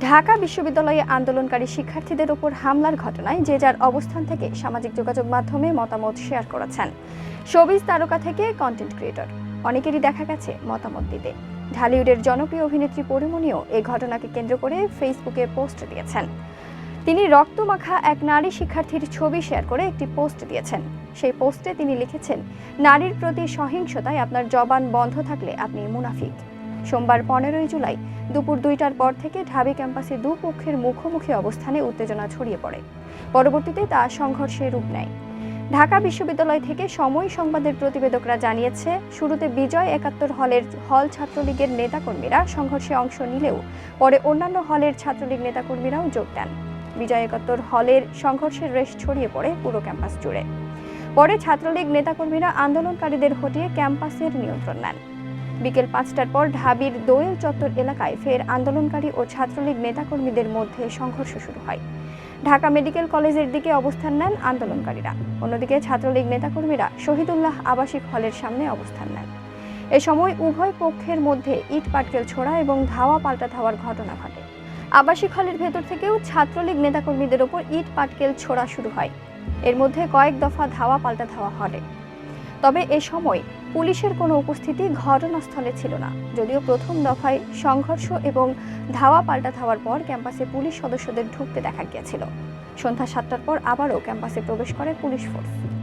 ঢাকা বিশ্ববিদ্যালয়ে আন্দোলনকারী শিক্ষার্থীদের উপর হামলার ঘটনায় যে যার অবস্থান থেকে সামাজিক যোগাযোগ মাধ্যমে মতামত শেয়ার করেছেন। শোবিজ তারকা থেকে কন্টেন্ট ক্রিয়েটর অনেকেরই দেখা গেছে মতামত দিতে। ঢালিউডের জনপ্রিয় অভিনেত্রী পরিমণিও এই ঘটনাকে কেন্দ্র করে ফেসবুকে পোস্ট দিয়েছেন। তিনি রক্তমাখা এক নারী শিক্ষার্থীর ছবি শেয়ার করে একটি পোস্ট দিয়েছেন। সেই পোস্টে তিনি লিখেছেন, নারীর প্রতি সহিংসতায় আপনার জবান বন্ধ থাকলে আপনি মুনাফিক। সোমবার পনেরোই জুলাই দুপুর দুইটার পর থেকে ঢাবি ক্যাম্পাসে দুপক্ষের মুখোমুখি অবস্থানে উত্তেজনা ছড়িয়ে পড়ে। পরবর্তীতে তা সংঘর্ষে রূপ নেয়। ঢাকা বিশ্ববিদ্যালয় থেকে সময় সংবাদের প্রতিবেদকরা জানিয়েছে, শুরুতে বিজয় একাত্তর হলের হল ছাত্রলীগের নেতাকর্মীরা সংঘর্ষে অংশ নিলেও পরে অন্যান্য হলের ছাত্রলীগ নেতাকর্মীরাও যোগ দেন। বিজয় একাত্তর হলের সংঘর্ষের রেশ ছড়িয়ে পড়ে পুরো ক্যাম্পাস জুড়ে। পরে ছাত্রলীগ নেতাকর্মীরা আন্দোলনকারীদের হটিয়ে ক্যাম্পাসের নিয়ন্ত্রণ নেন। বিকেল পাঁচটার পর ঢাবির দোয়েল চত্বর এলাকায় ফের আন্দোলনকারী ও ছাত্রলীগ নেতাকর্মীদের মধ্যে সংঘর্ষ শুরু হয়। ঢাকা মেডিকেল কলেজের দিকে অবস্থান নেন আন্দোলনকারীরা। অন্যদিকে ছাত্রলীগ নেতাকর্মীরা শহীদুল্লাহ আবাসিক হলের সামনে অবস্থান নেন। এ সময় উভয় পক্ষের মধ্যে ইট পাটকেল ছোড়া এবং ধাওয়া পাল্টা ধাওয়ার ঘটনা ঘটে। আবাসিক হলের ভেতর থেকেও ছাত্রলীগ নেতাকর্মীদের ওপর ইট পাটকেল ছোড়া শুরু হয়। এর মধ্যে কয়েক দফা ধাওয়া পাল্টা ধাওয়া ঘটে তবে এ সময় পুলিশের কোনো উপস্থিতি ঘটনাস্থলে ছিল না। যদিও প্রথম দফায় সংঘর্ষ এবং ধাওয়া পাল্টা ধাওয়ার পর ক্যাম্পাসে পুলিশ সদস্যদের ঢুকতে দেখা গিয়েছিল। সন্ধ্যা সাতটার পর আবারও ক্যাম্পাসে প্রবেশ করে পুলিশ ফোর্স।